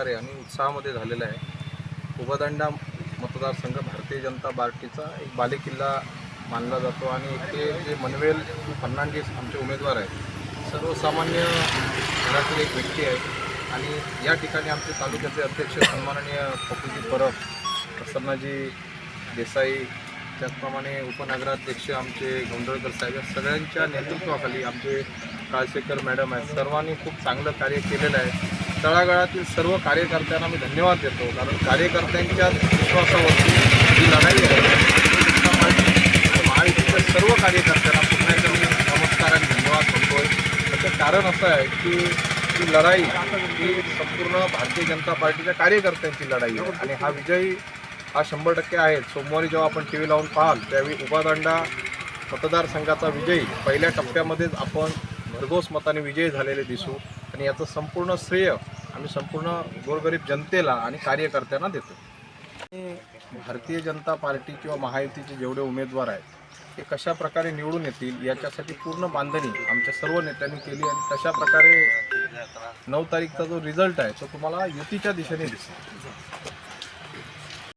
प्रकारे आणि उत्साहामध्ये झालेला आहे. उभदांडा मतदारसंघ भारतीय जनता पार्टीचा एक बालेकिल्ला मानला जातो आणि इथे जे मनवेल फर्नांडिस आमचे उमेदवार आहेत सर्वसामान्य घरातील एक व्यक्ती आहे. आणि या ठिकाणी आमचे तालुक्याचे अध्यक्ष सन्माननीय पप्पूजी परब प्रसन्नाजी देसाई त्याचप्रमाणे उपनगराध्यक्ष आमचे गोंधळकर साहेब या सगळ्यांच्या नेतृत्वाखाली आमचे काळसेकर मॅडम आहेत. सर्वांनी खूप चांगलं कार्य केलेलं आहे. तळागाळातील सर्व कार्यकर्त्यांना मी धन्यवाद देतो कारण कार्यकर्त्यांच्या विश्वासावरती ही लढाई आहे. महायुतीच्या सर्व कार्यकर्त्यांना पुन्हा एकदा मी नमस्कार आणि धन्यवाद म्हणतोय. त्याचं कारण असं आहे की ही लढाई ही संपूर्ण भारतीय जनता पार्टीच्या कार्यकर्त्यांची लढाई आहे. आणि हा विजय हा शंभर टक्के आहे. सोमवारी जेव्हा आपण टी व्ही लावून पाहाल त्यावेळी उभादांडा मतदारसंघाचा विजयी पहिल्या टप्प्यामध्येच आपण भरघोस मताने विजयी झालेले दिसू. आणि याचं संपूर्ण श्रेय आम्ही संपूर्ण गोरगरीब जनतेला आणि कार्यकर्त्यांना देतो. आणि भारतीय जनता पार्टी किंवा महायुतीचे जेवढे उमेदवार आहेत ते कशा प्रकारे निवडून येतील याच्यासाठी पूर्ण बांधणी आमच्या सर्व नेत्यांनी केली आणि तशा प्रकारे नऊ तारीखचा जो रिझल्ट आहे तो तुम्हाला युतीच्या दिशेने दिसेल.